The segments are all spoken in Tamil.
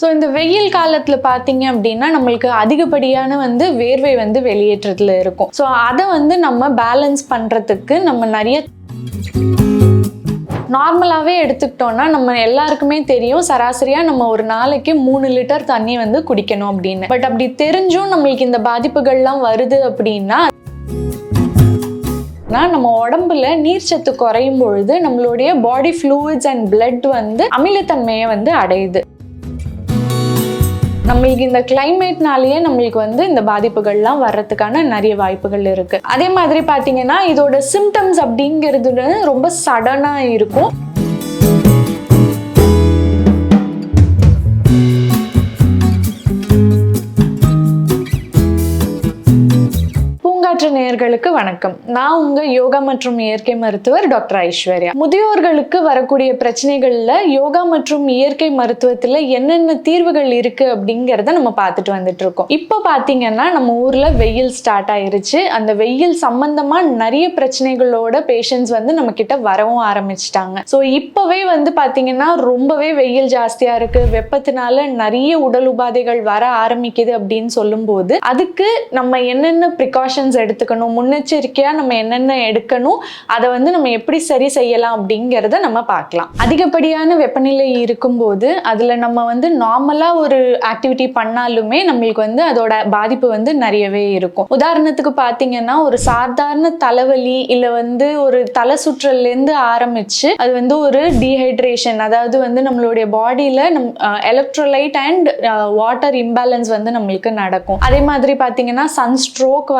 ஸோ இந்த வெயில் காலத்தில் பார்த்தீங்க அப்படின்னா நம்மளுக்கு அதிகப்படியான வந்து வேர்வை வந்து வெளியேற்றத்தில் இருக்கும். ஸோ அதை வந்து நம்ம பேலன்ஸ் பண்ணுறதுக்கு நம்ம நிறைய நார்மலாகவே எடுத்துக்கிட்டோம்னா நம்ம எல்லாருக்குமே தெரியும் சராசரியாக நம்ம ஒரு நாளைக்கு மூணு லிட்டர் தண்ணி வந்து குடிக்கணும் அப்படின்னு. பட் அப்படி தெரிஞ்சும் நம்மளுக்கு இந்த பாதிப்புகள்லாம் வருது அப்படின்னா நம்ம உடம்புல நீர்ச்சத்து குறையும் பொழுது நம்மளுடைய பாடி ஃப்ளூயிட்ஸ் அண்ட் பிளட் வந்து அமிலத்தன்மையை வந்து அடையுது. நம்மளுக்கு இந்த கிளைமேட்னாலேயே நம்மளுக்கு வந்து இந்த பாதிப்புகள்லாம் வர்றதுக்கான நிறைய வாய்ப்புகள் இருக்குது அதே மாதிரி பார்த்தீங்கன்னா இதோட சிம்டம்ஸ் அப்படிங்கிறது ரொம்ப சடனாக இருக்கும். பூங்காற்று நேயர்களுக்கு வணக்கம். நான் உங்க யோகா மற்றும் இயற்கை மருத்துவர் டாக்டர் ஐஸ்வர்யா. முதியோர்களுக்கு வரக்கூடிய பிரச்சனைகள்ல யோகா மற்றும் இயற்கை மருத்துவத்துல என்னென்ன தீர்வுகள் இருக்கு அப்படிங்கிறத நம்ம பார்த்துட்டு வந்துட்டு இருக்கோம். இப்போ பாத்தீங்கன்னா நம்ம ஊர்ல வெயில் ஸ்டார்ட் ஆயிருச்சு. அந்த வெயில் சம்பந்தமா நிறைய பிரச்சனைகளோட பேஷண்ட்ஸ் வந்து நம்ம கிட்ட வரவும் ஆரம்பிச்சிட்டாங்க. ஸோ இப்பவே வந்து பாத்தீங்கன்னா ரொம்பவே வெயில் ஜாஸ்தியா இருக்கு. வெப்பத்தினால நிறைய உடல் உபாதைகள் வர ஆரம்பிக்குது அப்படின்னு சொல்லும்போது அதுக்கு நம்ம என்னென்ன ப்ரிகாஷன்ஸ் எடுத்துக்கணும். முன்னெச்சரிக்கையாக நம்ம என்னென்ன எடுக்கணும் அதை வந்து நம்ம எப்படி சரி செய்யலாம் அப்படிங்கிறத நம்ம பார்க்கலாம். அதிகப்படியான வெப்பநிலை இருக்கும்போது அதில் நம்ம வந்து நார்மலாக ஒரு ஆக்டிவிட்டி பண்ணாலுமே நம்மளுக்கு வந்து அதோட பாதிப்பு வந்து நிறையவே இருக்கும். உதாரணத்துக்கு பார்த்தீங்கன்னா ஒரு சாதாரண தலைவலி இல்லை வந்து ஒரு தலை சுற்றல்லேருந்து ஆரம்பிச்சு அது வந்து ஒரு டீஹைட்ரேஷன் அதாவது வந்து நம்மளுடைய பாடியில் நம் எலக்ட்ரோலைட் அண்ட் வாட்டர் இம்பேலன்ஸ் வந்து நம்மளுக்கு நடக்கும். அதே மாதிரி பார்த்தீங்கன்னா சன் ஸ்ட்ரோக்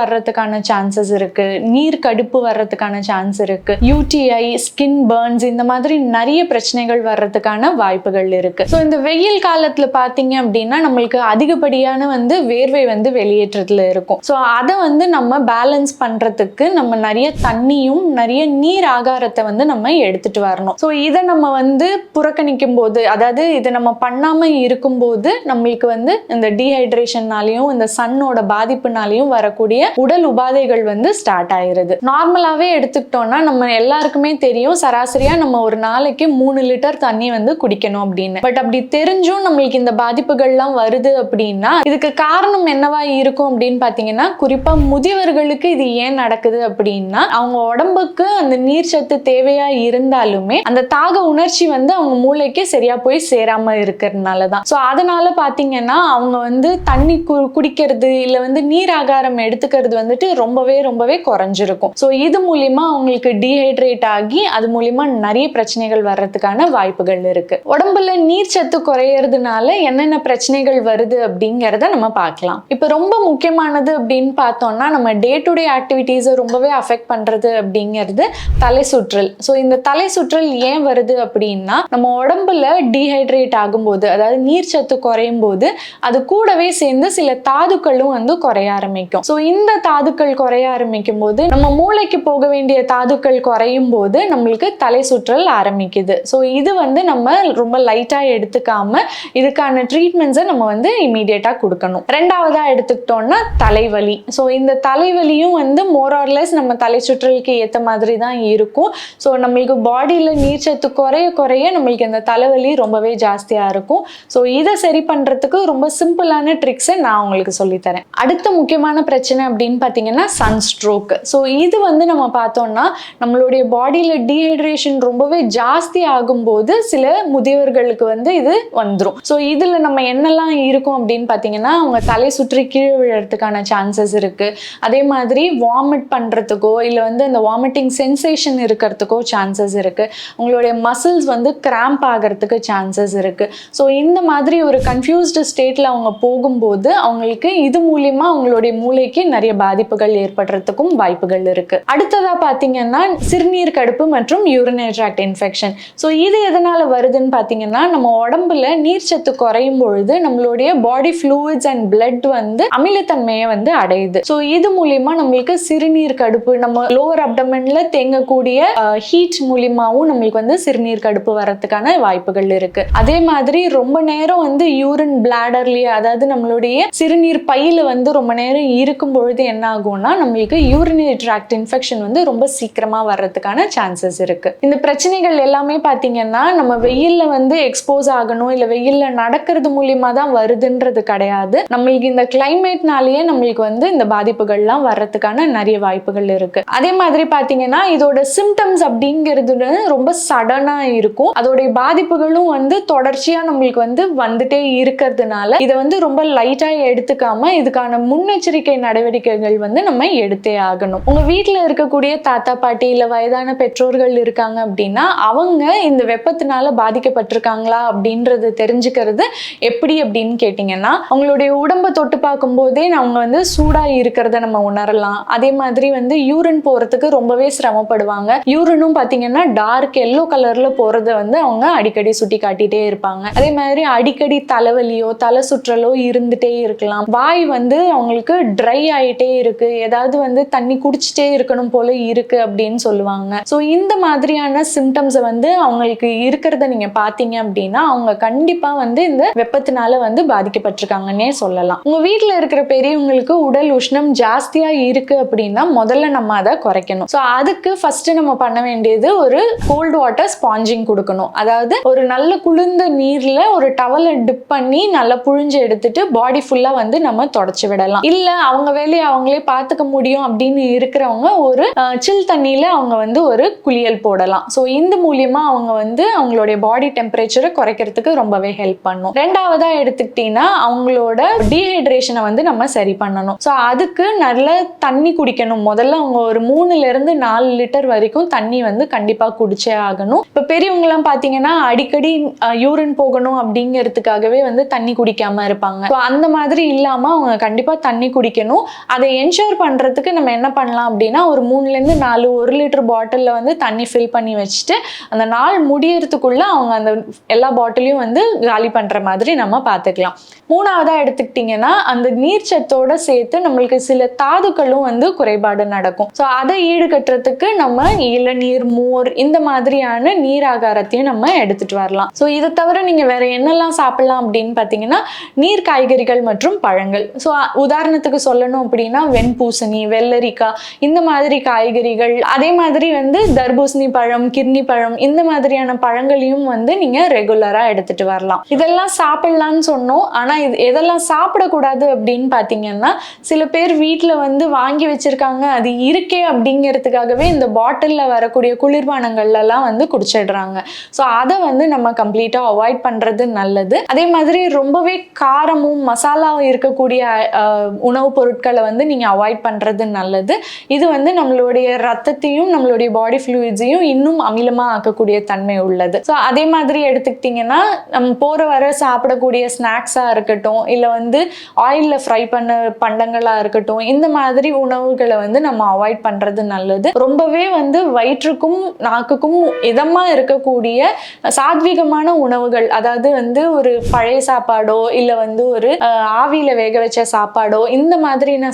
வர்றதுக்கான சான்சஸ் இருக்கு. நீர் கடுப்பு வர்றதுக்கான சான்ஸ் இருக்கு. யூடிஐ ஸ்கின் பர்ன்ஸ் இந்த மாதிரி நிறைய பிரச்சனைகள் வர்றதுக்கான வாய்ப்புகள் இருக்கு. ஸோ இந்த வெயில் காலத்துல பார்த்தீங்க அப்படின்னா நம்மளுக்கு அதிகப்படியான வந்து வேர்வை வந்து வெளியேற்றத்துல இருக்கும். ஸோ அதை வந்து நம்ம பேலன்ஸ் பண்றதுக்கு நம்ம நிறைய தண்ணியும் நிறைய நீர் ஆகாரத்தை வந்து நம்ம எடுத்துட்டு வரணும். ஸோ இதை நம்ம வந்து புறக்கணிக்கும் போது அதாவது இதை நம்ம பண்ணாம இருக்கும்போது நம்மளுக்கு வந்து இந்த டீஹைட்ரேஷன்னாலையும் இந்த சன்னோட பாதிப்புனாலையும் வரக்கூடிய உடல் உபாதைகள் வந்து ஸ்டார்ட் ஆயிருது நார்மலாவே எடுத்துக்கிட்டோம்னா நம்ம எல்லாருக்குமே தெரியும் சராசரியா நம்ம ஒரு நாளைக்கு மூணு லிட்டர் தண்ணி வந்து குடிக்கணும் அப்படின்னு. பட் அப்படி தெரிஞ்சும் நம்மளுக்கு இந்த பாதிப்புகள்லாம் வருது அப்படின்னா இதுக்கு காரணம் என்னவா இருக்கும் அப்படின்னு பாத்தீங்கன்னா குறிப்பா முதியவர்களுக்கு இது ஏன் நடக்குது அப்படின்னா அவங்க உடம்புக்கு அந்த நீர் சத்து தேவையா இருந்தாலுமே அந்த தாக உணர்ச்சி வந்து அவங்க மூளைக்கு சரியா போய் சேராம இருக்கிறதுனால தான் ஸோ அதனால பாத்தீங்கன்னா அவங்க வந்து தண்ணி கு குடிக்கிறது இல்லை வந்து நீர் ஆகாரம் எடுத்துக்கிறது வந்துட்டு ரொம்பவே ரொம்பவே குறைஞ்சிருக்கும். ஸோ இது மூலிமா அவங்களுக்கு டீஹைட்ரேட் ஆகி அது மூலிமா நிறைய பிரச்சனைகள் வர்றதுக்கான வாய்ப்புகள் இருக்கு. உடம்புல நீர் சத்து குறையறதுனால என்னென்ன பிரச்சனைகள் வருது அப்படிங்கிறத நம்ம பார்க்கலாம். இப்போ ரொம்ப முக்கியமானது அப்படின்னு பார்த்தோம்னா நம்ம டே டு டே ஆக்டிவிட்டீஸை ரொம்பவே அஃபெக்ட் பண்ணுறது அப்படிங்கிறது தலை சுற்றல் ஸோ இந்த தலை சுற்றல் ஏன் வருது அப்படின்னா நம்ம உடம்புல டீஹைட்ரேட் ஆகும்போது அதாவது நீர் சத்து குறையும் போது அது கூடவே சேர்ந்து சில தாதுக்களும் வந்து குறைய ஆரம்பிக்கும். ஸோ இந்த தாது தாதுக்கள் குறைய ஆரம்பிக்கும் போது நம்ம மூளைக்கு போக வேண்டிய தாதுக்கள் குறையும் போது நம்மளுக்கு தலை சுற்றல் ஆரம்பிக்குது. ஸோ இது வந்து நம்ம ரொம்ப லைட்டாக எடுத்துக்காம இதுக்கான ட்ரீட்மெண்ட்ஸை நம்ம வந்து இமீடியட்டாக கொடுக்கணும். ரெண்டாவதாக எடுத்துக்கிட்டோம்னா தலைவலி. ஸோ இந்த தலைவலியும் வந்து மோரார்லெஸ் நம்ம தலை சுற்றலுக்கு ஏற்ற மாதிரி தான் இருக்கும். ஸோ நம்மளுக்கு பாடியில் நீர்ச்சத்து குறைய குறைய நம்மளுக்கு இந்த தலைவலி ரொம்பவே ஜாஸ்தியாக இருக்கும். ஸோ இதை சரி பண்ணுறதுக்கு ரொம்ப சிம்பிளான ட்ரிக்ஸை நான் உங்களுக்கு சொல்லித்தரேன். அடுத்த முக்கியமான பிரச்சனை அப்படின்னு பார்த்தீங்கன்னா சன் ஸ்ட்ரோக் ஸோ இது வந்து நம்ம பார்த்தோம்னா நம்மளுடைய பாடியில் டீஹைட்ரேஷன் ரொம்பவே ஜாஸ்தி ஆகும்போது சில முதியவர்களுக்கு வந்து இது வந்துடும் ஸோ இதில் நம்ம என்னெல்லாம் இருக்கும் அப்படின்னு பார்த்தீங்கன்னா அவங்க தலை சுற்றி கீழே விழுறதுக்கான சான்சஸ் இருக்குது அதே மாதிரி வாமிட் பண்ணுறதுக்கோ இல்லை வந்து அந்த வாமிட்டிங் சென்சேஷன் இருக்கிறதுக்கோ சான்சஸ் இருக்குது உங்களுடைய மசில்ஸ் வந்து கிராம்ப் ஆகிறதுக்கு சான்சஸ் இருக்குது ஸோ இந்த மாதிரி ஒரு கன்ஃபியூஸ்டு ஸ்டேட்டில் அவங்க போகும்போது அவங்களுக்கு இது மூலியமாக அவங்களுடைய மூளைக்கு நிறைய பாதிப்பு பாதிப்புகள் ஏற்படுறதுக்கும் வாய்ப்புகள் இருக்கு. அடுத்ததா பார்த்தீங்கன்னா சிறுநீர் கடுப்பு மற்றும் யூரினரி ட்ராக்ட் இன்ஃபெக்ஷன் ஸோ இது எதனால வருதுன்னு பார்த்தீங்கன்னா நம்ம உடம்புல நீர்ச்சத்து குறையும் பொழுது நம்மளுடைய பாடி ஃப்ளூயிட்ஸ் அண்ட் பிளட் வந்து அமிலத்தன்மையை வந்து அடையுது. ஸோ இது மூலியமா நம்மளுக்கு சிறுநீர் கடுப்பு நம்ம லோவர் அப்டமன்ல தேங்கக்கூடிய ஹீட் மூலியமாவும் நம்மளுக்கு வந்து சிறுநீர் கடுப்பு வரதுக்கான வாய்ப்புகள் இருக்கு. அதே மாதிரி ரொம்ப நேரம் வந்து யூரின் பிளாடர்லயே அதாவது நம்மளுடைய சிறுநீர் பையில வந்து ரொம்ப நேரம் இருக்கும் பொழுது என்ன ஆகும்னா நம்மளுக்கு யூரினரி ட்ராக்ட் இன்ஃபெக்ஷன் வந்து ரொம்ப சீக்கிரமா வர்றதுக்கான சான்சஸ் இருக்கு. இந்த பிரச்சனைகள் எல்லாமே பார்த்தீங்கன்னா நம்ம வெயில்ல வந்து எக்ஸ்போஸ் ஆகணும் இல்லை வெயில்ல நடக்கிறது மூலியமாக தான் வருதுன்றது கிடையாது. நம்மளுக்கு இந்த கிளைமேட்னாலேயே நம்மளுக்கு வந்து இந்த பாதிப்புகள்லாம் வர்றதுக்கான நிறைய வாய்ப்புகள் இருக்கு. அதே மாதிரி பார்த்தீங்கன்னா இதோட சிம்டம்ஸ் அப்படிங்கிறது ரொம்ப சடனாக இருக்கும். அதோடைய பாதிப்புகளும் வந்து தொடர்ச்சியாக நம்மளுக்கு வந்து வந்துட்டே இருக்கிறதுனால இதை வந்து ரொம்ப லைட்டாக எடுத்துக்காம இதுக்கான முன்னெச்சரிக்கை நடவடிக்கைகள் வந்து நம்ம எடுத்தே ஆகணும். உங்க வீட்டில் இருக்கக்கூடிய தாத்தா பாட்டி இல்லை வயதான பெற்றோர்கள் இருக்காங்க அப்படின்னா அவங்க இந்த வெப்பத்தினால பாதிக்கப்பட்டிருக்காங்களா அப்படின்றது தெரிஞ்சுக்கிறது எப்படி அப்படின்னு கேட்டிங்கன்னா அவங்களுடைய உடம்பை தொட்டு பார்க்கும்போதே அவங்க வந்து சூடாக இருக்கிறத நம்ம உணரலாம். அதே மாதிரி வந்து யூரின் போகிறதுக்கு ரொம்பவே சிரமப்படுவாங்க. யூரினும் பார்த்தீங்கன்னா டார்க் எல்லோ கலரில் போகிறத வந்து அவங்க அடிக்கடி சுட்டி காட்டிகிட்டே இருப்பாங்க. அதே மாதிரி அடிக்கடி தலைவலியோ தலை சுற்றலோ இருந்துட்டே இருக்கலாம். வாய் வந்து அவங்களுக்கு ட்ரை ஆகிட்டே இருக்கு. ஏதாவது வந்து தண்ணி குடிச்சிட்டே இருக்கணும் போல இருக்கு அப்படின்னு சொல்லுவாங்க. ஸோ இந்த மாதிரியான சிம்டம்ஸை வந்து அவங்களுக்கு இருக்கிறத நீங்க பார்த்தீங்க அப்படின்னா அவங்க கண்டிப்பா வந்து இந்த வெப்பத்தினால வந்து பாதிக்கப்பட்டிருக்காங்கன்னே சொல்லலாம். உங்க வீட்டில் இருக்கிற பெரியவங்களுக்கு உடல் உஷ்ணம் ஜாஸ்தியா இருக்கு அப்படின்னா முதல்ல நம்ம அதை குறைக்கணும். ஸோ அதுக்கு ஃபர்ஸ்ட் நம்ம பண்ண வேண்டியது ஒரு கோல்டு வாட்டர் ஸ்பாஞ்சிங் கொடுக்கணும். அதாவது ஒரு நல்ல குளிர்ந்த நீர்ல ஒரு டவலை டிப் பண்ணி நல்லா புழிஞ்சு எடுத்துட்டு பாடி ஃபுல்லா வந்து நம்ம தொடச்சு விடலாம். இல்ல அவங்க வேலையை அவங்களே பார்த்துக்க முடியும் அப்படின்னு இருக்கிறவங்க ஒரு சில் தண்ணியில் அவங்க வந்து ஒரு குளியல் போடலாம். ஸோ இந்த மூலியமாக அவங்க வந்து அவங்களுடைய பாடி டெம்பரேச்சரை குறைக்கிறதுக்கு ரொம்பவே ஹெல்ப் பண்ணும். ரெண்டாவதாக எடுத்துக்கிட்டீங்கன்னா அவங்களோட டீஹைட்ரேஷனை வந்து நம்ம சரி பண்ணணும். ஸோ அதுக்கு நல்ல தண்ணி குடிக்கணும். முதல்ல அவங்க ஒரு மூணுலேருந்து நாலு லிட்டர் வரைக்கும் தண்ணி வந்து கண்டிப்பாக குடிச்சே ஆகணும். இப்போ பெரியவங்கலாம் பார்த்தீங்கன்னா அடிக்கடி யூரின் போகணும் அப்படிங்கிறதுக்காகவே வந்து தண்ணி குடிக்காமல் இருப்பாங்க. ஸோ அந்த மாதிரி இல்லாமல் அவங்க கண்டிப்பாக தண்ணி குடிக்கணும். அதை என் என்ஷூர் பண்றதுக்கு நம்ம என்ன பண்ணலாம் அப்படின்னா ஒரு மூணுலேருந்து நாலு ஒரு லிட்டர் பாட்டிலில் வந்து தண்ணி ஃபில் பண்ணி வச்சுட்டு அந்த நாள் முடியறதுக்குள்ள அவங்க அந்த எல்லா பாட்டிலையும் வந்து காலி பண்ணுற மாதிரி நம்ம பார்த்துக்கலாம் மூணாவதாக எடுத்துக்கிட்டிங்கன்னா அந்த நீர்ச்சத்தோட சேர்த்து நம்மளுக்கு சில தாதுக்களும் வந்து குறைபாடு நடக்கும். ஸோ அதை ஈடுகட்டுறதுக்கு நம்ம இளநீர் மோர் இந்த மாதிரியான நீர் ஆகாரத்தையும் நம்ம எடுத்துகிட்டு வரலாம். ஸோ இதை தவிர நீங்கள் வேற என்னெல்லாம் சாப்பிட்லாம் அப்படின்னு பார்த்தீங்கன்னா நீர் காய்கறிகள் மற்றும் பழங்கள். ஸோ உதாரணத்துக்கு சொல்லணும் அப்படின்னா வெண்பூசணி வெள்ளரிக்காய் இந்த மாதிரி காய்கறிகள் அதே மாதிரி வந்து தர்பூசணி பழம் கிர்னி பழம் இந்த மாதிரியான பழங்களையும் வந்து நீங்க ரெகுலரா எடுத்துட்டு வரலாம். இதெல்லாம் சாப்பிடலாம்னு சொன்னோம். ஆனா இது எதெல்லாம் சாப்பிடக்கூடாது அப்படின்னு பார்த்தீங்கன்னா சில பேர் வீட்டில் வந்து வாங்கி வச்சிருக்காங்க அது இருக்கே அப்படிங்கிறதுக்காகவே இந்த பாட்டிலில் வரக்கூடிய குளிர்பானங்கள்லாம் வந்து குடிச்சிடுறாங்க. ஸோ அதை வந்து நம்ம கம்ப்ளீட்டாக அவாய்ட் பண்ணுறது நல்லது. அதே மாதிரி ரொம்பவே காரமும் மசாலாவும் இருக்கக்கூடிய உணவுப் பொருட்களை வந்து நீங்கள் அவாய்ட் பண்ணுறது நல்லது. இது வந்து நம்மளுடைய ரத்தத்தையும் நம்மளுடைய பாடி ஃப்ளூயிட்ஸையும் இன்னும் அமிலமாக ஆக்கக்கூடிய தன்மை உள்ளது. ஸோ அதே மாதிரி எடுத்துக்கிட்டிங்கன்னா நம்ம போகிற வர சாப்பிடக்கூடிய ஸ்நாக்ஸாக இருக்கட்டும் இல்லை வந்து ஆயிலில் ஃப்ரை பண்ண பண்டங்களாக இருக்கட்டும் இந்த மாதிரி உணவுகளை வந்து நம்ம அவாய்ட் பண்ணுறது நல்லது. ரொம்பவே வந்து வயிற்றுக்கும் நாக்குக்கும் இதமாக இருக்கக்கூடிய சாத்வீகமான உணவுகள் அதாவது வந்து ஒரு பழைய சாப்பாடோ இல்லை வந்து ஒரு ஆவியில் வேக வச்ச சாப்பாடோ இந்த மாதிரியான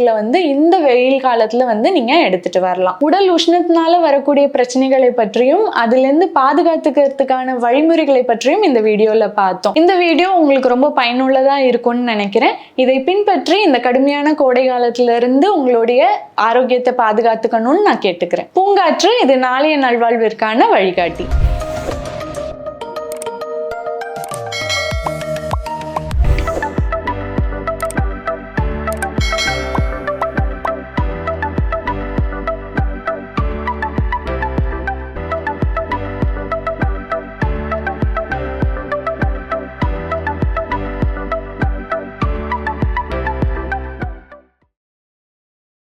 காலத்துல வந்து இந்த வெயில் காலத்துல வந்து நீங்க எடுத்துட்டு வரலாம். உடல் உஷ்ணத்தினால வரக்கூடிய பிரச்சனைகளை பற்றியும் அதுல இருந்து பாதுகாத்துக்கிறதுக்கான வழிமுறைகளை பற்றியும் இந்த வீடியோல பார்த்தோம். இந்த வீடியோ உங்களுக்கு ரொம்ப பயனுள்ளதா இருக்கும்னு நினைக்கிறேன். இதை பின்பற்றி இந்த கடுமையான கோடை காலத்துல இருந்து உங்களுடைய ஆரோக்கியத்தை பாதுகாத்துக்கணும்னு நான் கேட்டுக்கிறேன். பூங்காற்று இது நாளைய நல்வாழ்விற்கான வழிகாட்டி.